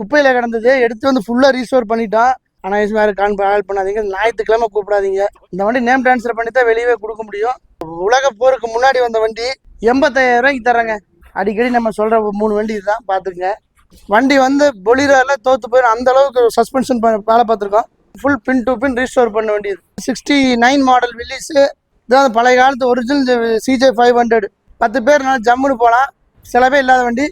குப்பையில் கிடந்தது எடுத்து வந்து ஃபுல்லாக ரீஸ்டோர் பண்ணிட்டான். ஆனால் வேறு கான் கால் பண்ணாதீங்க. ஞாயிற்றுக்கிழமை கூப்பிடாதீங்க. இந்த வண்டி நேம் ட்ரான்ஸ்ஃபர் பண்ணி தான் வெளியவே கொடுக்க முடியும். உலக போருக்கு முன்னாடி வந்த வண்டி எண்பத்தாயிரம் ரூபாய்க்கு தரேங்க அடிக்கடி நம்ம சொல்கிற மூணு வண்டி இதுதான் பார்த்துக்குங்க வண்டி வந்து பொலிரோல தோத்து போயிடும் அந்த அளவுக்கு சஸ்பென்ஷன் வேலை பார்த்துருக்கோம். Full pin to pin restore பண்ண வேண்டியது. சிக்ஸ்டி நைன் மாடல் வில்லிஸு இதான் பழைய காலத்து ஒரிஜினல் சிஜே ஃபைவ் ஹண்ட்ரட் பத்து பேர் நல்லா ஜம்முன்னு போகலாம். செலவே இல்லாத வண்டி.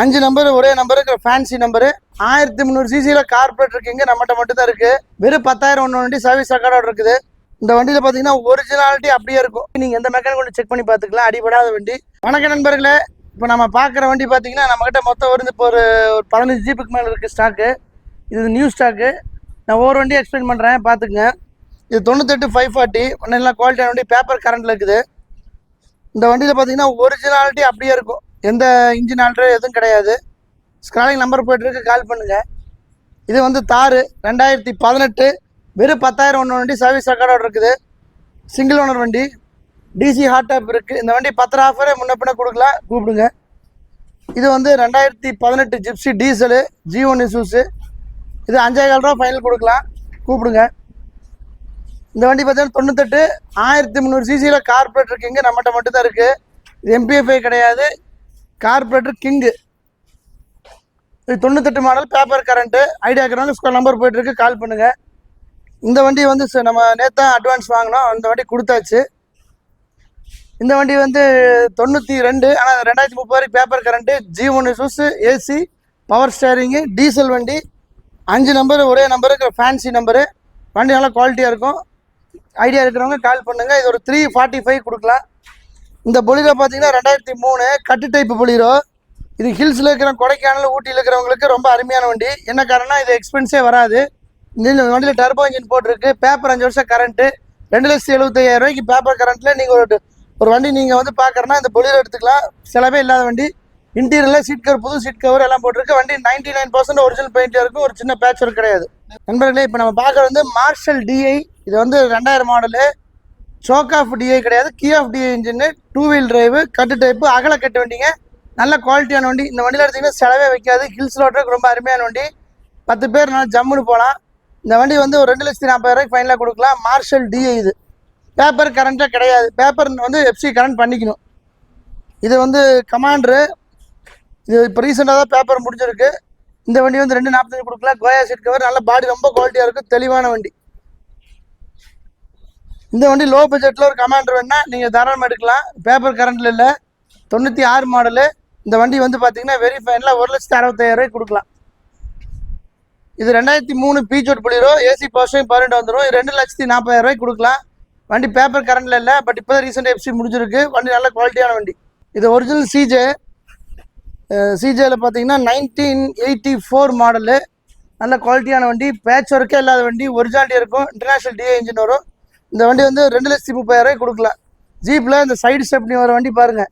அஞ்சு நம்பர் ஒரே நம்பர் ஃபேன்சி நம்பரு ஆயிரத்தி முந்நூறு சிசியில் கார்பரேட் இருக்குங்க நம்மகிட்ட மட்டும் தான் இருக்குது வெறும் பத்தாயிரம் ஒன்று வண்டி சர்வீஸ் ரெக்கார்டோட இருக்குது. இந்த வண்டியில் பார்த்தீங்கன்னா ஒரிஜினாலிட்டி அப்படியே இருக்கும். நீங்கள் எந்த மெக்கானிக் கொண்டு செக் பண்ணி பார்த்துக்கலாம் அடிபடாத வண்டி. வணக்க நண்பர்களே. இப்போ நம்ம பார்க்குற வண்டி பார்த்தீங்கன்னா நம்மக்கிட்ட மொத்தம் வந்து இப்போ ஒரு ஒரு பதினஞ்சு ஜீப்புக்கு மேலே இருக்குது ஸ்டாக்கு இது நியூ ஸ்டாக்கு நான் ஒவ்வொரு வண்டியும் எக்ஸ்பிளைன் பண்ணுறேன் பார்த்துக்குங்க. இது தொண்ணூத்தெட்டு ஃபைவ் ஃபார்ட்டி நல்லா குவாலிட்டியான வண்டி பேப்பர் கரண்டில் இருக்குது. இந்த வண்டியில் பார்த்தீங்கன்னா ஒரிஜினாலிட்டி அப்படியே இருக்கும். எந்த இன்ஜின் ஆல்ட்ரு எதுவும் கிடையாது. ஸ்க்ராலிங் நம்பர் போய்ட்டுருக்கு கால் பண்ணுங்கள் இது வந்து தார் ரெண்டாயிரத்தி பதினெட்டு. வெறும் பத்தாயிரம் ஒன்று வண்டி சர்வீஸ் ரெக்கார்டோடு இருக்குது. சிங்கிள் ஓனர் வண்டி. டிசி ஹாட் டாப் இருக்குது இந்த வண்டி பத்து ஆஃபரே முன்ன பின்ன கொடுக்கலாம் கூப்பிடுங்க. இது வந்து ரெண்டாயிரத்தி பதினெட்டு Gypsy diesel G one Isuzu இது அஞ்சே கால் ரூபா ஃபைனல் கொடுக்கலாம். கூப்பிடுங்க. இந்த வண்டி பார்த்தீங்கன்னா தொண்ணூத்தெட்டு ஆயிரத்தி முந்நூறு சிசியில் கார்பரேட் இருக்குங்க. நம்மகிட்ட மட்டும் தான் இருக்குது இது எம்பிஎஃப்ஐ கிடையாது. கார்பரேட்டர் கிங்கு இது தொண்ணூத்தெட்டு மாடல் பேப்பர் கரண்ட்டு ஐடியா இருக்கிறவங்க ஸ்கூல் நம்பர் போயிட்டுருக்கு கால் பண்ணுங்கள் இந்த வண்டி வந்து ச- நம்ம நேற்று தான் அட்வான்ஸ் வாங்கினோம் அந்த வண்டி கொடுத்தாச்சு. இந்த வண்டி வந்து தொண்ணூற்றி ரெண்டு ஆனால் ரெண்டாயிரத்தி முப்பது வரைக்கும் பேப்பர் கரண்ட்டு ஜி ஒன்று choose A C power steering diesel வண்டி. அஞ்சு நம்பர் ஒரே நம்பருக்கு ஃபேன்சி நம்பரு வண்டி நல்லா குவாலிட்டியாக இருக்கும். ஐடியா இருக்கிறவங்க கால் பண்ணுங்கள் இது ஒரு த்ரீ ஃபார்ட்டி ஃபைவ் கொடுக்கலாம். இந்த பொலிரோ பார்த்தீங்கன்னா ரெண்டாயிரத்தி மூணு கட்டு டைப் பொலிரோ. இது ஹில்ஸில் இருக்கிற கொடைக்கானல் ஊட்டியில் இருக்கிறவங்களுக்கு ரொம்ப அருமையான வண்டி. என்ன காரணம்னா இது எக்ஸ்பென்ஸே வராது. இந்த வண்டியில் டர்போ இன்ஜின் போட்டிருக்கு. பேப்பர் அஞ்சு வருஷம் கரண்ட்டு ரெண்டு லட்சத்தி எழுபத்தையாயிரம் ரூபாய்க்கு பேப்பர் கரண்ட்டில் நீங்கள் ஒரு ஒரு வண்டி நீங்கள் வந்து பார்க்குறேன்னா இந்த பொலிரோ எடுத்துக்கலாம். செலவே இல்லாத வண்டி. இன்டீரியரில் சீட் கவர் புது சீட் கவர் எல்லாம் போட்டிருக்கு. வண்டி ninety nine percent original paint இருக்கும். ஒரு சின்ன பேச்சர் கிடையாது. நண்பர்களே இப்போ நம்ம பார்க்குறது வந்து மார்ஷல் டிஐ இது வந்து ரெண்டாயிரம் model choke off D I கிடையாது. Key off D I engine two wheel drive cut type அகல கட்டு வண்டிங்க. நல்ல குவாலிட்டியான வண்டி. இந்த வண்டியில் எடுத்தீங்கன்னா செலவே வைக்காது. ஹில்ஸ் ரோட்டுக்கு ரொம்ப அருமையான வண்டி. பத்து பேர் நல்லா ஜம்முன்னு போகலாம். இந்த வண்டி வந்து ஒரு ரெண்டு லட்சத்தி நாற்பது ரூபாய்க்கு ஃபைனலாக கொடுக்கலாம். மார்ஷல் டிஐ இது. பேப்பர் கரண்ட்டாக கிடையாது. பேப்பர் வந்து எஃப்சி கரண்ட் பண்ணிக்கணும். இது வந்து கமாண்டரு இது இப்போ ரீசெண்டாக தான் பேப்பர் முடிஞ்சிருக்கு. இந்த வண்டி வந்து ரெண்டு நாற்பத்தஞ்சு கொடுக்கலாம். கோயா சீட் கவர் நல்ல பாடி ரொம்ப குவாலிட்டியாக இருக்கும். தெளிவான வண்டி. இந்த வண்டி லோ பட்ஜெட்டில் ஒரு கமாண்டர் வேணால் நீங்கள் தாராளமாக எடுக்கலாம். பேப்பர் கரண்டில் இல்லை. தொண்ணூற்றி ஆறு மாடலு இந்த வண்டி வந்து பார்த்தீங்கன்னா வெரி ஃபைனில் ஒரு லட்சத்தி அறுபத்தாயிரம் ரூபாய்க்கு கொடுக்கலாம். இது ரெண்டாயிரத்தி மூணு பீச்சோட் புளிரோ ஏசி பர்சன் பன்னெண்டு வந்துடும் இது ரெண்டு லட்சத்தி நாற்பதாயிரரூவாய்க்கு கொடுக்கலாம். வண்டி பேப்பர் கரண்டில் இல்லை பட் இப்போ தான் ரீசெண்டாக எஃப்சி முடிஞ்சிருக்கு. வண்டி நல்ல குவாலிட்டியான வண்டி. இது ஒரிஜினல் சிஜே சிஜேயில் பார்த்தீங்கன்னா நைன்டீன் எயிட்டி ஃபோர் மாடலு நல்ல குவாலிட்டியான வண்டி. பேட்ச் ஒர்க்கே இல்லாத வண்டி. ஒரிஜினாலிட்டி இருக்கும். இன்டர்நேஷ்னல் டிஏ இன்ஜின் வரும். இந்த வண்டி வந்து ரெண்டு லட்சத்தி முப்பதாயிரம் கொடுக்கல. கொடுக்கலாம் ஜீப்பில் இந்த சைடு ஸ்டெப்னி வர வண்டி பாருங்கள்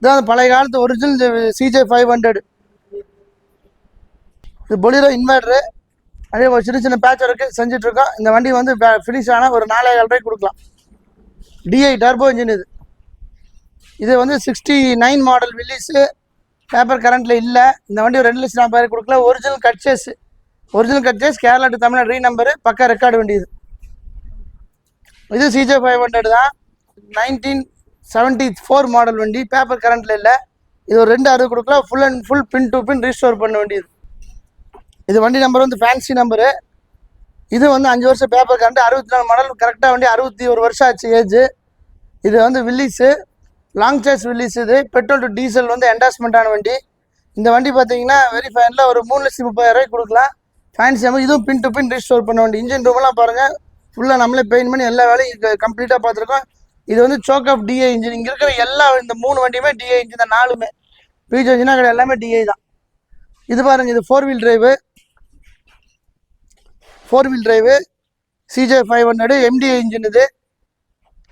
இதான் அந்த பழைய காலத்து ஒரிஜினல் சிஜே ஃபைவ் ஹண்ட்ரட் இது பொலிரோ இன்வெர்ட்ரு அதே ஒரு சின்ன சின்ன பேட்ச் ஒர்க்கு செஞ்சிட்ருக்கோம் இந்த வண்டி வந்து ஃபினிஷ் ஆனால் ஒரு நாலாயிரம் கொடுக்கலாம். டிஐ டர்போ இன்ஜின் இது. இது வந்து sixty nine model Willys paper கரண்ட்டில் இல்லை. இந்த வண்டி ஒரு ரெண்டு லட்சம் நாற்பதாயிரம் கொடுக்கல. ஒரிஜினல் கட்சேஸ் ஒரிஜினல் கட்சேஸ் Kerala to Tamil Nadu re number பக்கா ரெக்கார்டு வண்டி இது. இது சிஜே ஃபைவ் ஹண்ட்ரட் தான். நைன்டீன் செவன்ட்டி ஃபோர் மாடல் வண்டி. பேப்பர் கரண்ட்டில் இல்லை. இது ஒரு ரெண்டு அறுபது கொடுக்கலாம். Full and full pin to pin restore பண்ண வேண்டியது. இது வண்டி நம்பர் வந்து ஃபேன்சி நம்பரு இது வந்து அஞ்சு வருஷம் பேப்பர் கரண்ட் அறுபத்தி நாலு மாடல் கரெக்டாக வண்டி அறுபத்தி ஒரு வருஷம் ஆச்சு ஏஜ் இது வந்து வில்லிஸு லாங் சார்ஜ் வில்லிஸ் இது. பெட்ரோல் டு டீசல் வந்து என்டாஸ்மெண்ட்டான வண்டி. இந்த வண்டி பார்த்தீங்கன்னா வெரி ஃபைனில் ஒரு மூணு லட்சத்தி முப்பதாயிரம் கொடுக்கலாம். ஃபேன்சி நம்பர் இதுவும் பின் டு பின் ரீஸ்டோர் பண்ண வண்டி. இன்ஜின் ரூமெல்லாம் பாருங்கள் ஃபுல்லாக நம்மளே பெயிண்ட் பண்ணி எல்லா வேலையும் கம்ப்ளீட்டாக பார்த்துருக்கோம். இது வந்து சோக் ஆஃப் டிஏ இன்ஜின் இங்கே இருக்கிற எல்லா இந்த மூணு வண்டியுமே டிஏ இன்ஜின் தான் நாலுமே. பீச் இன்ஜினா கடை எல்லாமே டிஐ தான். இது பாருங்க இது four wheel drive four wheel drive C J five hundred M D I engine இது.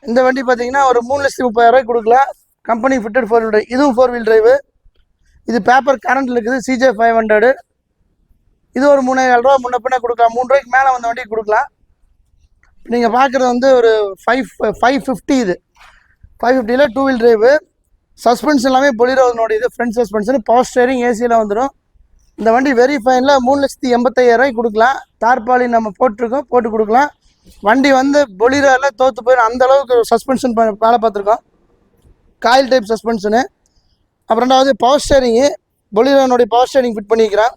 இந்த வண்டி பார்த்தீங்கன்னா ஒரு மூணு லட்சத்தி முப்பதாயிரம் கொடுக்கலாம். Company fitted four wheel drive இதுவும் ஃபோர் வீல் டிரைவு இது பேப்பர் கரண்ட்டில் இருக்குது சிஜே ஃபைவ் ஹண்ட்ரடு இது ஒரு மூணாயிரம் ரூபா முன்ன பின்ன கொடுக்கலாம். மூணு ரூபாய்க்கு மேலே வந்த வண்டி கொடுக்கலாம். நீங்கள் பார்க்குறது வந்து ஒரு ஃபைவ் ஃபைவ் ஃபிஃப்டி இது. ஃபைவ் ஃபிஃப்டியில் டூ வீல் டிரைவு சஸ்பென்ஸ் எல்லாமே பொலிரோனோட இது ஃப்ரண்ட் சஸ்பென்ஷன் பவர் ஸ்டேரிங் ஏசியில் வந்துடும் இந்த வண்டி வெரி ஃபைனில் மூணு லட்சத்தி எண்பத்தையாயிரம் கொடுக்கலாம். தார்பாலி நம்ம போட்டிருக்கோம் போட்டு கொடுக்கலாம். வண்டி வந்து பொலிரோவில் தோற்று போயிடும் அந்த அளவுக்கு சஸ்பென்ஷன் வேலை பார்த்துருக்கோம். காயில் டைப் சஸ்பென்ஷனு அப்புறம் ரெண்டாவது பவர் ஸ்டேரிங்கு பொலிரோனுடைய பவர் ஸ்டேரிங் ஃபிட் பண்ணிக்கிறான்.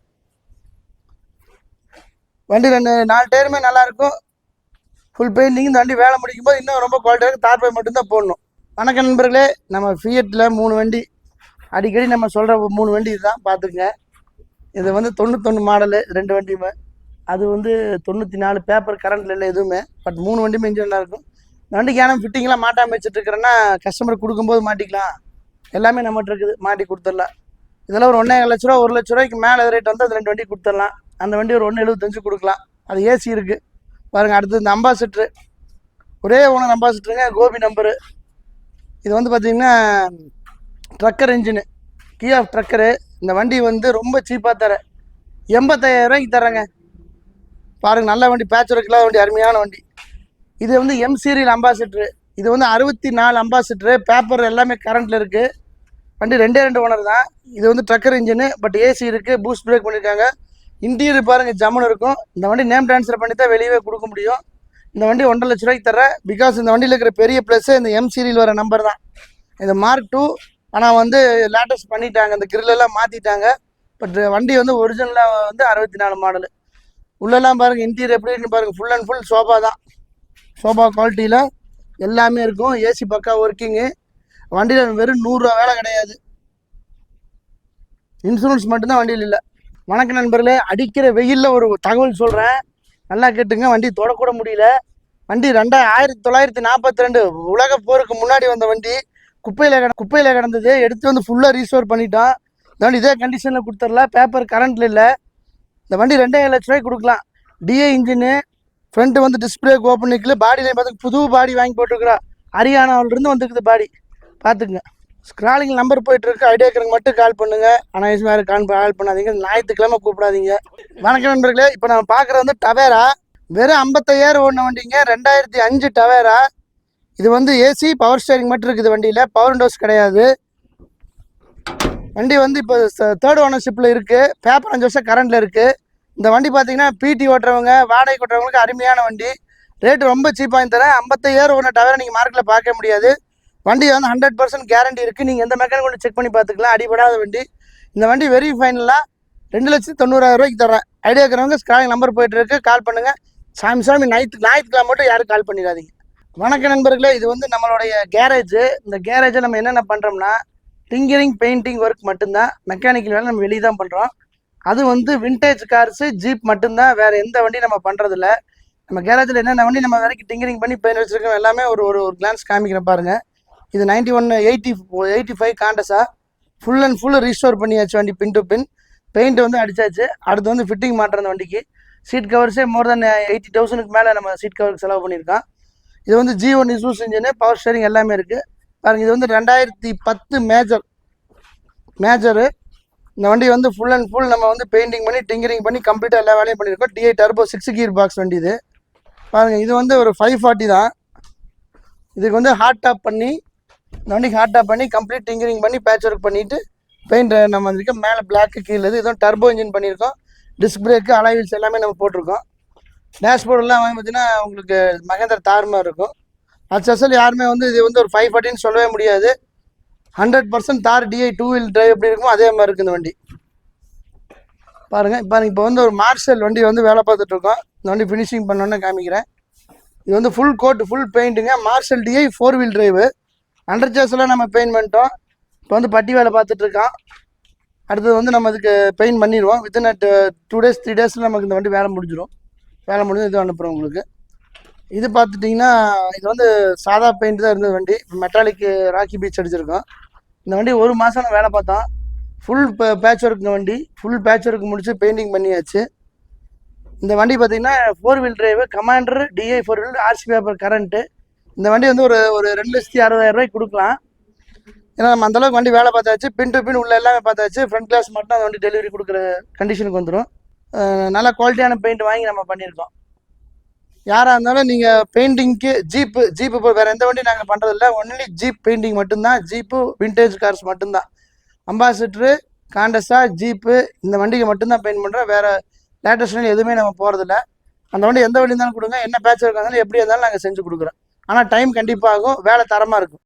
வண்டி ரெண்டு நாலு டயருமே நல்லாயிருக்கும் ஃபுல் பெயிண்டிங் தாண்டி வண்டி வேலை முடிக்கும் போது இன்னும் ரொம்ப குவாலிட்டியாக தார்பாய் மட்டும்தான் போடணும். வணக்கம் நண்பர்களே நம்ம ஃபியட்டில் மூணு வண்டி. அடிக்கடி நம்ம சொல்கிற மூணு வண்டி இதுதான் பார்த்துக்குங்க. இது வந்து தொண்ணூத்தொன்று மாடலு ரெண்டு வண்டியுமே. அது வந்து தொண்ணூற்றி நாலு பேப்பர் கரண்ட்ல இல்லை எதுவுமே. பட் மூணு வண்டியுமே இன்ஜின் இருக்கும். இந்த வண்டிக்கு ஏன்னா ஃபிட்டிங்லாம் மாட்டாமல் வச்சுட்டுருக்குறேன்னா கஸ்டமர் கொடுக்கும்போது மாட்டிக்கலாம். எல்லாமே நம்மகிட்ட இருக்குது. மாட்டி கொடுத்துடலாம். இதெல்லாம் ஒரு ஒன்றே லட்ச ரூபா ஒரு லட்ச ரூபாய்க்கு மேலே ரேட் வந்து அது ரெண்டு வண்டி கொடுத்துடலாம். அந்த வண்டி ஒரு ஒன்று எழுபத்தஞ்சு கொடுக்கலாம். அது ஏசி இருக்குது பாருங்கள் அடுத்து இந்த அம்பாசிட்ரு ஒரே ஓனர் அம்பாசிட்ருங்க கோபி நம்பரு இது வந்து பார்த்தீங்கன்னா Trekker engine key off Trekker இந்த வண்டி வந்து ரொம்ப சீப்பாக தர. எண்பத்தாயிரம் ரூபாய்க்கு தரேங்க பாருங்கள் நல்ல வண்டி பேட்ச் ஒர்க்கில் வண்டி அருமையான வண்டி. இது வந்து எம் சீரியல் அம்பாசிட்ரு இது வந்து அறுபத்தி நாலு அம்பாசிட்ரு பேப்பர் எல்லாமே கரண்ட்டில் இருக்குது வண்டி ரெண்டே ரெண்டு ஓனர் தான். இது வந்து Trekker engine but A C இருக்குது பூஸ்ட் பிரேக் பண்ணியிருக்காங்க இன்டீரியர் பாருங்க ஜம்முன்னு இருக்கும். இந்த வண்டி நேம் ட்ரான்ஸ்ஃபர் பண்ணி தான் வெளியவே கொடுக்க முடியும். இந்த வண்டி ஒன்றரை லட்ச ரூபாய்க்கு தரேன் பிகாஸ் இந்த வண்டியில் இருக்கிற பெரிய ப்ளஸ் இந்த எம் சீரியல் வர நம்பர் தான். இந்த மார்க் டூ ஆனால் வந்து லேட்டஸ்ட் பண்ணிட்டாங்க. இந்த கிரில்லெல்லாம் மாற்றிட்டாங்க பட் வண்டி வந்து ஒரிஜினலாக வந்து அறுபத்தி நாலு மாடலு உள்ளெல்லாம் பாருங்கள் இன்டீரியர் எப்படி இருக்குன்னு பாருங்கள் ஃபுல் அண்ட் ஃபுல் சோஃபா தான். சோஃபா குவாலிட்டியில் எல்லாமே இருக்கும். ஏசி பக்கா ஒர்க்கிங்கு வண்டியில் வெறும் நூறுரூவா வேலை கிடையாது. இன்சூரன்ஸ் மட்டும்தான் வண்டியில் இல்லை. வணக்கம் நண்பர்களே அடிக்கிற வெயிலில் ஒரு தகவல் சொல்கிறேன் நல்லா கேட்டுங்க வண்டி தொடக்கூட முடியல. வண்டி ரெண்டா ஆயிரத்தி தொள்ளாயிரத்தி நாற்பத்தி ரெண்டு உலக போருக்கு முன்னாடி வந்த வண்டி. குப்பையில் கிட குப்பையில் கிடந்தது. எடுத்து வந்து ஃபுல்லாக ரீஸ்டோர் பண்ணிட்டோம். இந்த வண்டி இதே கண்டிஷனில் கொடுத்துடல பேப்பர் கரண்ட்டில் இல்லை. இந்த வண்டி ரெண்டே லட்ச ரூபாய்க்கு கொடுக்கலாம். டிஏ இன்ஜினு ஃப்ரண்ட்டு வந்து டிஸ்பிளே ஓப்பன் நிற்கல பாடியில் பார்த்து புது பாடி வாங்கி போட்டுருக்குறா. ஹரியானாவிலிருந்து வந்துருக்குது பாடி பார்த்துக்குங்க ஸ்க்ராலிங் நம்பர் போயிட்டு இருக்கு ஐடியா இருக்கிறவங்க மட்டும் கால் பண்ணுங்க. அனாயஸ் மேலே கால் கால் பண்ணாதீங்க. ஞாயிற்றுக்கிழமை கூப்பிடாதீங்க. வணக்கம் நண்பர்களே. இப்போ நம்ம பார்க்குறது வந்து டவேரா வெறும் ஐம்பத்தையாயிரம் ஓடின வண்டிங்க. ரெண்டாயிரத்தி அஞ்சு டவேரா இது வந்து ஏசி பவர் ஸ்டேரிங் மட்டும் இருக்குது வண்டியில். பவர் டோஸ் கிடையாது. வண்டி வந்து இப்போ தேர்ட் ஓனர்ஷிப்பில் இருக்குது பேப்பர் அஞ்சு வருஷம் கரண்டில் இருக்குது இந்த வண்டி பார்த்தீங்கன்னா பிடி ஓட்டுறவங்க வாடகை ஓட்டுறவங்களுக்கு அருமையான வண்டி. ரேட்டு ரொம்ப சீப்பாக தரேன். ஐம்பத்தையாயிரம் ஒன்று டவேரா நீங்கள் மார்க்கெட்டில் பார்க்க முடியாது. வண்டி வந்து ஹண்ட்ரட் பர்சன்ட் கேரண்டி இருக்குது நீங்கள் எந்த மெக்கானிக் கொண்டு செக் பண்ணி பார்த்துக்கலாம். அடிபடாத வண்டி. இந்த வண்டி வெரி ஃபைனலாக ரெண்டு லட்சத்து தொண்ணூறாயிரம் ரூபாய்க்கு தரேன் ஐடியா இருக்கிறவங்க ஸ்க்ராலிங் நம்பர் போயிட்டு இருக்கு. கால் பண்ணுங்கள் சாமி சாமி ஞாயிற்று ஞாயிற்றுக்கிழமை மட்டும் யாரும் கால் பண்ணிடாதீங்க. வணக்கம் நண்பர்களே இது வந்து நம்மளுடைய கேரேஜ் இந்த கேரேஜை நம்ம என்னென்ன பண்ணுறோம்னா டிங்கரிங் பெயிண்டிங் ஒர்க் மட்டும்தான். மெக்கானிக்கல் வேலை நம்ம வெளியே தான் பண்ணுறோம் அது வந்து வின்டேஜ் கார்ஸு ஜீப் மட்டும்தான். வேறு எந்த வண்டி நம்ம பண்ணுறதில்ல நம்ம கேரேஜில் என்னென்ன வண்டி நம்ம வரைக்கும் டிங்கரிங் பண்ணி பெயிண்ட் வச்சுருக்கோம் எல்லாமே ஒரு ஒரு ஒரு கிளான்ஸ் காமிக்கிறேன் பாருங்கள் இது ninety one eighty eighty five Contessa full and full restore பண்ணியாச்சு வண்டி பின் டு பின் பெயிண்ட் வந்து அடிச்சாச்சு. அடுத்து வந்து ஃபிட்டிங் மாட்டுற அந்த வண்டிக்கு. சீட் கவர்ஸே மோர் தென் எயிட்டி தௌசண்ட்க்கு மேலே நம்ம சீட் கவருக்கு செலவு பண்ணியிருக்கோம் இது வந்து G one Isuzu engine power steering எல்லாமே இருக்குது பாருங்க இது வந்து ரெண்டாயிரத்தி பத்து மேஜர் மேஜரு இந்த வண்டி வந்து ஃபுல் அண்ட் ஃபுல் நம்ம வந்து பெயிண்டிங் பண்ணி டிங்கரிங் பண்ணி கம்ப்ளீட்டாக எல்லா வேலையும் பண்ணியிருக்கோம். D I turbo six gear box வண்டி இது. பாருங்கள் இது வந்து ஒரு ஃபைவ் ஃபார்ட்டி தான். இதுக்கு வந்து ஹாட் டாப் பண்ணி நொண்டி வண்டிக்கு பண்ணி கம்ப்ளீட் டிங்கரிங் பண்ணி பேட்ச் ஒர்க் பண்ணிவிட்டு பெயிண்ட் நம்ம வந்திருக்கோம் மேலே பிளாக்கு கீழே இது இதுவும் டர்போ இன்ஜின் பண்ணியிருக்கோம். டிஸ்க் பிரேக்கு அலைவில்ஸ் எல்லாமே நம்ம போட்டிருக்கோம். டேஷ்போர்டெல்லாம் வந்து பார்த்தீங்கன்னா உங்களுக்கு மகேந்திர தார்மா இருக்கும். அச்சல் யாருமே வந்து இது வந்து ஒரு ஃபைவ் ஃபார்ட்டின்னு சொல்லவே முடியாது. Hundred percent Thar D I two wheel drive எப்படி இருக்குமோ அதே மாதிரி இருக்குது இந்த வண்டி. பாருங்கள் இப்போ இப்போ வந்து ஒரு மார்ஷல் வண்டி வந்து வேலை பார்த்துட்ருக்கோம் இந்த வண்டி ஃபினிஷிங் பண்ணோன்னே காமிக்கிறேன். இது வந்து full coat full பெயிண்ட்டுங்க Marshal D I four wheel drive under சேஸ்லாம் நம்ம பெயிண்ட் பண்ணிட்டோம். இப்போ வந்து பட்டி வேலை பார்த்துட்ருக்கான் அடுத்தது வந்து நம்ம இதுக்கு பெயிண்ட் பண்ணிடுவோம். Within at two days three டேஸில் நமக்கு இந்த வண்டி வேலை முடிஞ்சிடும் வேலை முடிஞ்சு இது அனுப்புகிறோம் உங்களுக்கு. இது பார்த்துட்டிங்கன்னா இது வந்து சாதா பெயிண்ட் தான் இருந்தது வண்டி. இப்போ ராக்கி பீச் அடிச்சிருக்கோம். இந்த வண்டி ஒரு மாதம் நான் வேலை பார்த்தோம் ஃபுல் பேட்ச் ஒர்க் வண்டி. ஃபுல் பேட்ச் ஒர்க் முடிச்சு பெயிண்டிங் பண்ணியாச்சு. இந்த வண்டி பார்த்தீங்கன்னா four wheel drive Commander D I four wheel R C paper current இந்த வண்டி வந்து ஒரு ஒரு ரெண்டு லட்சத்தி அறுபதாயிரம் ரூபாய்க்கு கொடுக்கலாம். ஏன்னா நம்ம அந்தளவுக்கு வண்டி வேலை பார்த்தாச்சு. பின் டு பின் உள்ள எல்லாமே பார்த்தாச்சு. ஃப்ரண்ட் கிளாஸ் மட்டும் அந்த வண்டி டெலிவரி கொடுக்குற கண்டிஷனுக்கு வந்துடும் நல்ல குவாலிட்டியான பெயிண்ட் வாங்கி நம்ம பண்ணியிருக்கோம். யாராக இருந்தாலும் நீங்கள் பெயிண்டிங்க்கு ஜீப்பு ஜீப்பு இப்போ வேறு எந்த வண்டி நாங்கள் பண்ணுறதில்ல ஒன்லி ஜீப் பெயிண்டிங் மட்டும்தான். ஜீப்பு விண்டேஜ் கார்ஸ் மட்டும்தான். அம்பாசிட்ரு காண்டஸா ஜீப்பு இந்த வண்டிக்கு மட்டும்தான் பெயிண்ட் பண்ணுறோம் வேறு லேட்டஸ்ட் எதுவுமே நம்ம போகிறதில்ல அந்த வண்டி எந்த வண்டி இருந்தாலும் கொடுங்க. என்ன பேட்ச் இருந்தாலும் எப்படி இருந்தாலும் நாங்கள் செஞ்சு கொடுக்குறோம். ஆனால் டைம் கண்டிப்பாகும் வேலை தரமாக இருக்கும்.